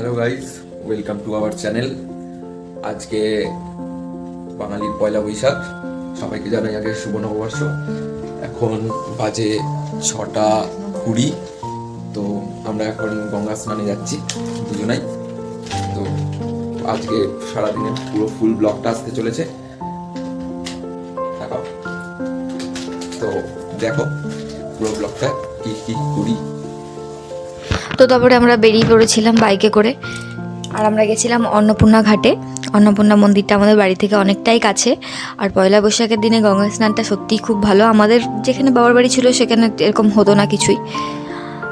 Hello guys welcome to our channel আজকে বাঙালির পয়লা বৈশাখ। সবাইকে জানাই আগে শুভ নববর্ষ। এখন বাজে ছটা কুড়ি। তো আমরা এখন গঙ্গা স্নানে যাচ্ছি দুজনাই। তো আজকে সারাদিনের পুরো ফুল ব্লকটা আসতে চলেছে। তো দেখো পুরো ব্লকটা কি কি করি তো তারপরে আমরা বেরিয়ে পড়েছিলাম বাইকে করে। আর আমরা গেছিলাম অন্নপূর্ণা ঘাটে। অন্নপূর্ণা মন্দিরটা আমাদের বাড়ি থেকে অনেকটাই কাছে। আর পয়লা বৈশাখের দিনে গঙ্গা স্নানটা সত্যিই খুব ভালো। আমাদের যেখানে বাবার বাড়ি ছিল সেখানে এরকম হতো না কিছুই।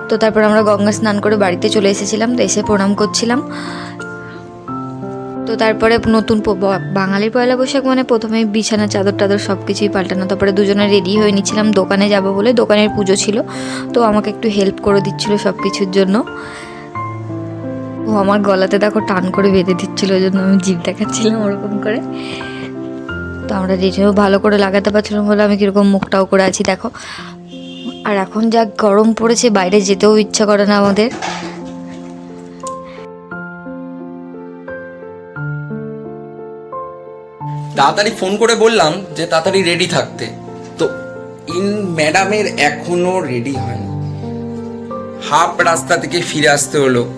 তো তারপর আমরা গঙ্গা স্নান করে বাড়িতে চলে এসেছিলাম। তো এসে প্রণাম করছিলাম। তো তারপরে নতুন বাঙালির পয়লা বৈশাখ মানে প্রথমে বিছানা, চাদর টাদর সব কিছুই পাল্টানো। তারপরে দুজনে রেডি হয়ে নিচ্ছিলাম, দোকানে যাব বলে দোকানের পুজো ছিল। তো আমাকে একটু হেল্প করে দিচ্ছিল সব কিছুর জন্য। ও আমার গলাতে দেখো টান করে বেঁধে দিচ্ছিল, ওই জন্য আমি জিভ দেখাচ্ছিলাম ওরকম করে। তো আমরা রেডিও ভালো করে লাগাতে পারছিলাম বলে আমি কীরকম মুখটাও করে আছি, দেখো। আর এখন যা গরম পড়েছে, বাইরে যেতেও ইচ্ছা করে না আমাদের। তাড়াতাড়ি ফোন করে বললাম যে তাড়াতাড়ি রেডি থাকতে। তো ইন ম্যাডামের এখনও রেডি হয়নি। হাফ রাস্তা থেকে ফিরে আসতে হলো।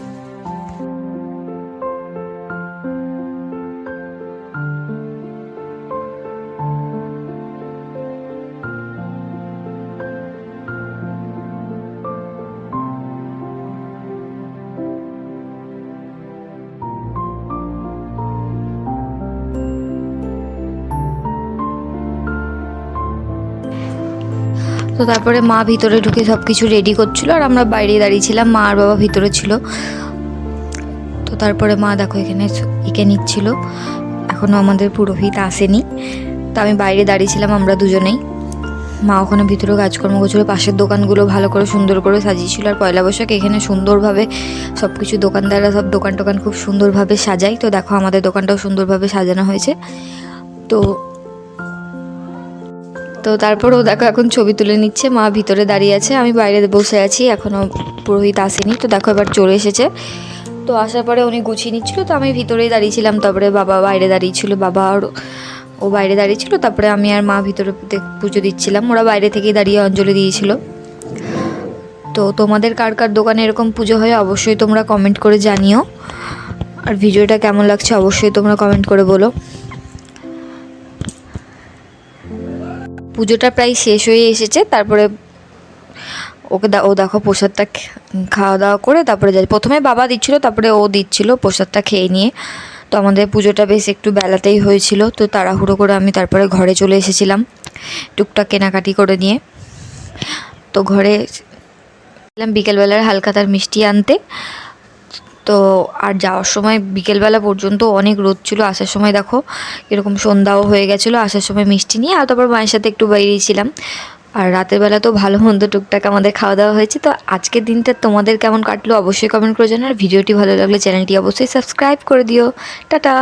তো তারপরে মা ভিতরে ঢুকে সব কিছু রেডি করছিল আর আমরা বাইরে দাঁড়িয়েছিলাম মা আর বাবা ভিতরে ছিল। তো তারপরে মা দেখো এখানে এঁকে নিচ্ছিল। এখনও আমাদের পুরোহিত আসেনি। তো আমি বাইরে দাঁড়িয়েছিলাম আমরা দুজনেই। মা ওখানে ভিতরে কাজকর্ম করছিল। পাশের দোকানগুলো ভালো করে সুন্দর করে সাজিয়েছিল। আর পয়লা বৈশাখ এখানে সুন্দরভাবে সব কিছু দোকানদাররা সব দোকান টোকান খুব সুন্দরভাবে সাজায়। তো দেখো আমাদের দোকানটাও সুন্দরভাবে সাজানো হয়েছে। তো তো তারপরও দেখো এখন ছবি তুলে নিচ্ছে, মা ভিতরে দাঁড়িয়ে আছে, আমি বাইরে বসে আছি এখনও পুরোহিত আসেনি, তো দেখো এবার চলে এসেছে। তো আসার পরে উনি গুছিয়ে নিচ্ছিল, তো আমি ভিতরেই দাঁড়িয়েছিলাম, তারপরে বাবা বাইরে দাঁড়িয়েছিল, বাবা আর ও বাইরে দাঁড়িয়েছিল, তারপরে আমি আর মা ভিতরে পুজো দিচ্ছিলাম, ওরা বাইরে থেকেই দাঁড়িয়ে অঞ্জলি দিয়েছিল। তো তোমাদের কার কার দোকানে এরকম পুজো হয় অবশ্যই তোমরা কমেন্ট করে জানিও। আর ভিডিওটা কেমন লাগছে অবশ্যই তোমরা কমেন্ট করে বলো। পুজোটা প্রায় শেষ হয়ে এসেছে, তারপরে ওকে ও দেখো প্রসাদটা খাওয়া দাওয়া করে তারপরে যাই প্রথমে বাবা দিচ্ছিল, তারপরে ও দিচ্ছিল প্রসাদটা খেয়ে নিয়ে। তো আমাদের পুজোটা বেশ একটু বেলাতেই হয়েছিল, তো তাড়াহুড়ো করে আমি তারপরে ঘরে চলে এসেছিলাম, টুকটাক কেনাকাটি করে নিয়ে। তো ঘরে বিকেলবেলার হালকা তার মিষ্টি আনতে। তো আর যাওয়ার সময় বিকেলবেলা পর্যন্ত অনেক রোদ ছিল। আসার সময় দেখো এরকম সন্ধ্যাও হয়ে গেছিল, আসার সময় মিষ্টি নিয়ে আর তারপর মায়ের সাথে একটু বেরিয়েছিলাম। আর রাতের বেলা তো ভালো মন্দ টুকটাক আমাদের খাওয়া দাওয়া হয়েছে। তো আজকের দিনটা তোমাদের কেমন কাটলো অবশ্যই কমেন্ট করে জানো আর ভিডিওটি ভালো লাগলে চ্যানেলটি অবশ্যই সাবস্ক্রাইব করে দিও। টাটা!